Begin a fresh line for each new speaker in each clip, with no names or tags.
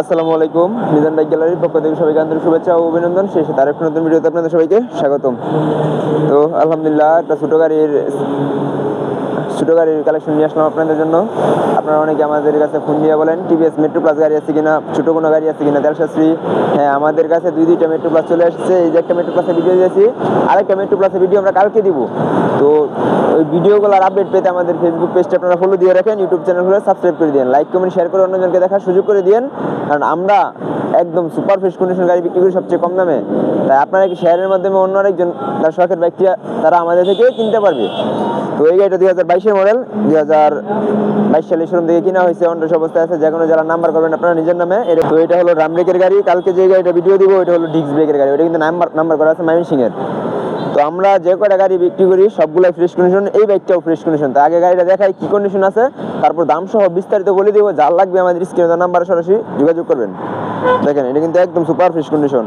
আসসালামু আলাইকুম, মিজান বাইক গ্যালারির পক্ষ থেকে সবাইকে আন্তরিক শুভেচ্ছা ও অভিনন্দন। শেষে তার একটা নতুন ভিডিওতে আপনাদের সবাইকে স্বাগতম। তো, আলহামদুলিল্লাহ, একটা ছোটো গাড়ির ছোটো গাড়ির কালেকশন নিয়ে আসলাম আপনাদের জন্য। আপনারা অনেকে আমাদের কাছে ফোন দিয়ে বলেন টিভিএস মেট্রো প্লাস গাড়ি আছে কিনা? ছোটো কোনো গাড়ি আছে কিনা? তেলশাস্ত্রী হ্যাঁ আমাদের কাছে দুই, দুইটা মেট্রো প্লাস চলে আসছে এই যে একটা মেট্রো প্লাসের ভিডিও দিয়েছি, আরেকটা মেট্রো প্লাসের ভিডিও আমরা কালকে দিব। তো ওই ভিডিওগুলোর আপডেট পেতে আমাদের ফেসবুক পেজটা আপনারা ফলো দিয়ে রাখেন ইউটিউব চ্যানেলগুলো সাবস্ক্রাইব করে দিন লাইক কমেন্ট শেয়ার করে অন্যজনকে দেখার সুযোগ করে দিন কারণ আমরা একদম সুপার ফ্রেশ কন্ডিশন গাড়ি বিক্রি করি সবচেয়ে কম দামে। তাই আপনারা কি শেয়ারের মাধ্যমে অন্য আরেকজন তার শখের ব্যক্তিরা, তারা আমাদের থেকে কিনতে পারবে? তো এই গাড়িটা দুই হাজার বাইশের মডেল দুই হাজার বাইশ সালে শোরুম থেকে কিনা হয়েছে অন্ডস অবস্থায় আছে। যে কোনো যারা নাম্বার করবেন আপনারা নিজের নামে, এটা তো এটা হলো রাম গাড়ি, কালকে যে গাড়িটা ভিডিও দিব, এটা হলো ডিস্ক ব্রেকের গাড়ি, ওটা কিন্তু নাম্বার নাম্বার করা আছে মাইন সিংয়ের তো আমরা যে কয়টা গাড়ি বিক্রি করি, সবগুলাই ফ্রেশ কন্ডিশন এই বাইকটাও ফ্রেশ কন্ডিশন তো আগে গাড়িটা দেখাই কি কন্ডিশন আছে, তারপর দাম সহ বিস্তারিত বলে দিব, যার লাগবে আমাদের স্ক্রিনে নাম্বারে সরাসরি যোগাযোগ করবেন। দেখেন, এটা কিন্তু একদম সুপার ফ্রেশ কন্ডিশন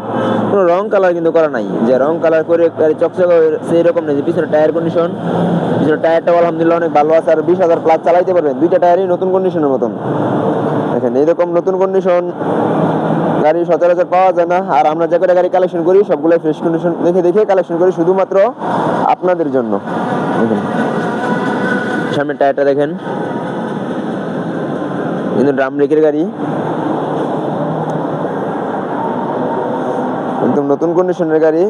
কোনো রং কালার কিন্তু করা নাই। যে রং কালার করে চকচকে সেই রকম নেই, যে পিছনে টায়ার কন্ডিশন পিছনে টায়ারটাও আলহামদুলিল্লাহ অনেক ভালো আছে, আর বিশ হাজার প্লাস চালাইতে পারবেন। দুইটা টায়ারই নতুন কন্ডিশনের মতন। দেখেন, এইরকম নতুন কন্ডিশন গাড়ি সচরাচর পাওয়া যায় না। আর আমরা যে কটা গাড়ি কালেকশন করি সবগুলো ফ্রেশ কন্ডিশন দেখে দেখে কালেকশন করি শুধুমাত্র আপনাদের জন্য। দেখেন টায়ারটা দেখেন। কিন্তু ড্রাম ব্রেকের গাড়ি। একদম নতুন কন্ডিশনের গাড়ি।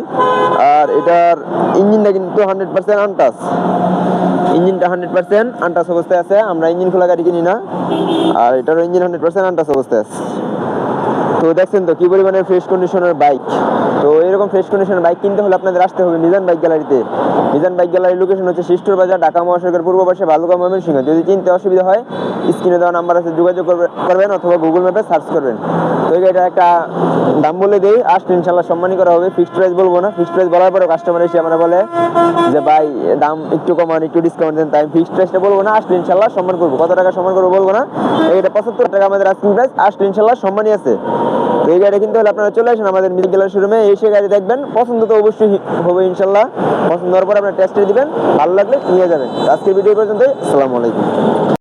আর এটার ইঞ্জিনটা কিন্তু হান্ড্রেড পার্সেন্ট আনটাস ইঞ্জিনটা হান্ড্রেড পার্সেন্ট আনটাস অবস্থায় আছে, আমরা ইঞ্জিন খোলা গাড়ি কিনি না। আর এটারও ইঞ্জিন হান্ড্রেড পার্সেন্ট আনটাস অবস্থায় আছে। তো দেখছেন তো, কি পরিমাণে ফ্রেশ কন্ডিশনের বাইক তো এরকম ফ্রেশ কন্ডিশনের বাইক কিনতে হলে আপনাদের আসতে হবে মিজান বাইক গ্যালারিতে মিজান বাইক গ্যালারির লোকেশন হচ্ছে শিষ্টর বাজার, ঢাকা মহাসড়কের পূর্ব পাশে বালুকা ময়মনসিংহ। যদি চিনতে অসুবিধা হয় স্ক্রিনে দেওয়া নাম্বার আছে, যোগাযোগ করবেন অথবা গুগল ম্যাপে সার্চ করবেন। তো গাড়িটা একটা দাম বলে দেই। আসলে ইনশাল্লাহ সম্মানই করা হবে। ফিক্সড প্রাইস বলব না। ফিক্সড প্রাইস বলার পরে কাস্টমার এসে আমরা বলে যে, ভাই, দাম একটু কমান, একটু ডিসকাউন্ট দেন। তাই ফিক্সড প্রাইসটা বলব না। আসলে ইনশাল্লাহ সম্মান করব। কত টাকা সম্মান করব বলব না। এটা পঁচাত্তর টাকা আমাদের আসলে ইনশাল্লাহ সম্মানই আছে। এই গাড়ি কিন্তু হলে আপনারা চলে আসেন আমাদের মিল গ্যালারি শোরুমে এসে গাড়ি দেখবেন। পছন্দ তো অবশ্যই হবে ইনশাল্লাহ। পছন্দ হওয়ার পর আপনারা টেস্টে দিবেন। ভালো লাগলে নিয়ে যাবেন। আজকের ভিডিও পর্যন্ত আসসালামু আলাইকুম।